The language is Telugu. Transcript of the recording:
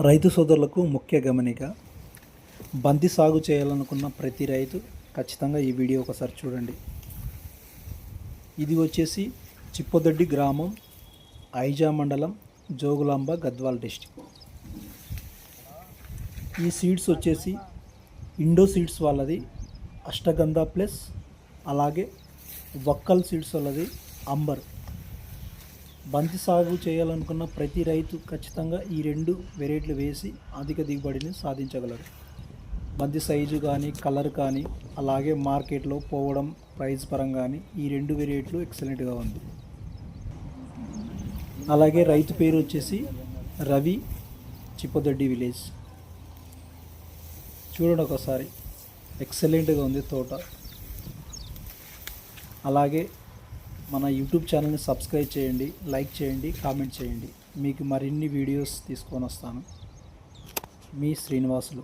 రైతు సోదరులకు ముఖ్య గమనిక బంతి సాగు చేయాలనుకున్న ప్రతి రైతు ఖచ్చితంగా ఈ వీడియో ఒకసారి చూడండి. ఇది వచ్చేసి చిప్పదొడ్డి గ్రామం ఐజా మండలం జోగులాంబ గద్వాల్ డిస్టిక్ ఈ సీడ్స్ వచ్చేసి ఇండో సీడ్స్ వాళ్ళది అష్టగంధ ప్లస్ అలాగే వక్కల్ సీడ్స్ వాళ్ళది అంబర్. బంతి సాగు చేయాలనుకున్న ప్రతి రైతు ఖచ్చితంగా ఈ రెండు వెరైటీలు వేసి అధిక దిగుబడిని సాధించగలరు. బంతి సైజు కానీ కలర్ కానీ అలాగే మార్కెట్లో పోవడం ప్రైస్ పరంగా కానీ ఈ రెండు వెరైట్లు ఎక్సలెంట్గా ఉంది. అలాగే రైతు పేరు వచ్చేసి రవి చిప్పదొడ్డి విలేజ్. చూడండి ఒకసారి. ఎక్సలెంట్గా ఉంది తోట. అలాగే మన యూట్యూబ్ ఛానల్ని సబ్స్క్రైబ్ చేయండి లైక్ చేయండి కామెంట్ చేయండి. మీకు మరిన్ని వీడియోస్ తీసుకొని వస్తాను. మీ శ్రీనివాసులు.